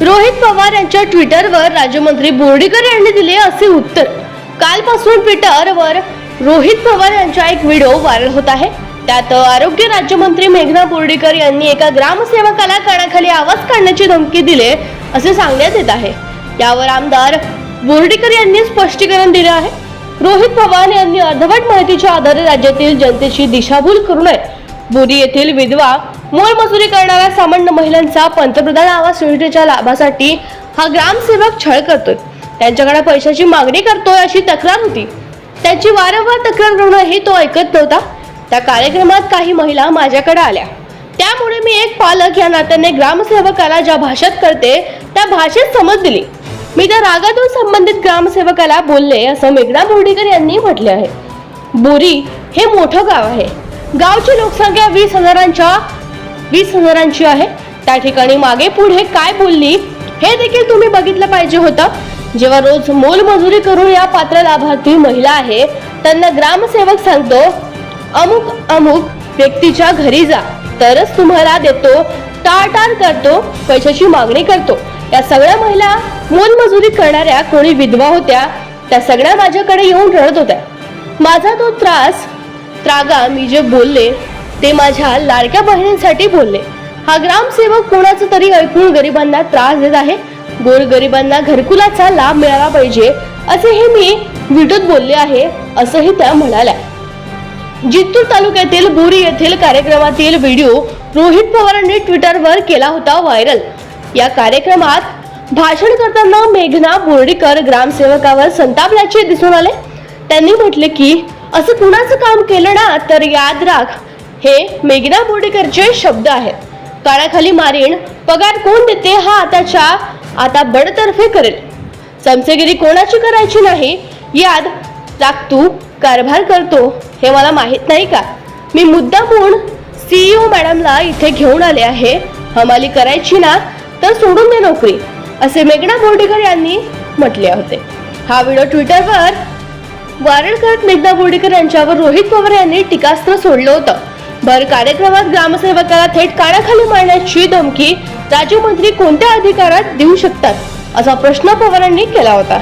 रोहित पवार यांच्या ट्विटरवर राज्यमंत्री बोर्डीकर यांनी दिले असे उत्तर. कालपासून ट्विटरवर रोहित पवार यांचा एक व्हिडिओ व्हायरल होत आहे. त्यात आरोग्य राज्यमंत्री मेघना बोर्डीकर यांनी एका ग्रामसेवकाला कानाखाली आवाज काढण्याची धमकी दिले असे सांगण्यात येत आहे. यावर आमदार बोर्डीकर यांनी स्पष्टीकरण दिले आहे. रोहित पवार यांनी अर्धवट माहितीच्या आधारे राज्यातील जनतेची दिशाभूल करू नये. बोरी येथील विधवा मोलमजुरी करणाऱ्या सामान्य महिलांचा पंतप्रधान आवास योजनेच्या लाभासाठी हा ग्रामसेवक छळ करतोय. त्यांच्याकडे पैशाची मागणी करतोय अशी तक्रार होती. त्याची वारंवार तक्रार करूनही तो ऐकत नव्हता. त्या कार्यक्रमात काही महिला माझ्याकडे आल्या. त्यामुळे मी एक पालक या नात्याने ग्रामसेवकाला ज्या भाषेत करते त्या भाषेत समज दिली. मी त्या रागातून संबंधित ग्रामसेवकाला बोलले असं मेघना बोर्डीकर यांनी म्हटले आहे. बोरी हे मोठं गाव आहे. गावची लोकसंख्या वीस हजारांच्या वीस हजारांची आहे. त्या ठिकाणी मागे पुढे काय बोलली हे देखील तुम्ही बघितलं पाहिजे होतं. जेव्हा रोज मोलमजुरी करून या पात्र लाभार्थी महिला आहे त्यांना ग्रामसेवक सांगतो अमुक अमुक व्यक्तीच्या घरी जा तरच तुम्हाला देतो टाळटाळ करतो पैशाची मागणी करतो. या सगळ्या महिला मोलमजुरी करणाऱ्या कोणी विधवा होत्या त्या सगळ्या माझ्याकडे येऊन रडत होत्या. माझा तो त्रास त्रागा मी जे बोलले ते माझ्या लाडक्या बहिणींसाठी बोलले. हा ग्रामसेवक कोणाचं तरी ऐकून गरिबांना त्रास देत आहे? गोरगरिबांना घरकुलाचा लाभ मिळाला पाहिजे असेही मी व्हिडिओत बोलले आहे असंही त्या म्हणाल्या. जिंतूर तालुक्यातील बोरी येथील कार्यक्रमातील व्हिडिओ रोहित पवारांनी ट्विटरवर केला होता व्हायरल. या कार्यक्रमात भाषण करताना मेघना बोर्डीकर ग्रामसेवकावर संतापल्याचे दिसून आले. त्यांनी म्हटले की असं कुणाचं काम केलं ना तर याद राख. हे मेघना बोर्डीकरचे शब्द आहेत. काळाखाली मारीण पगार कोण देते हा आताच्या आता बडतर्फे करेल. चमचेगिरी कोणाची करायची नाही याद राख तू कारभार करतो हे मला माहीत नाही का? मी मुद्दा मुद्दामून सीईओ मॅडमला इथे घेऊन आले आहे. हमाली करायची ना तर सोडून दे नोकरी असे मेघना बोर्डीकर यांनी म्हटले होते. हा व्हिडिओ ट्विटरवर व्हायरल करत मेघना बोर्डीकर यांच्यावर रोहित पवार यांनी टीकास्त्र सोडलं होतं. भर कार्यक्रमात ग्रामसेवकाला थेट काळाखाली मारण्याची धमकी राज्यमंत्री कोणत्या अधिकारात देऊ शकतात असा प्रश्न पवारांनी केला होता.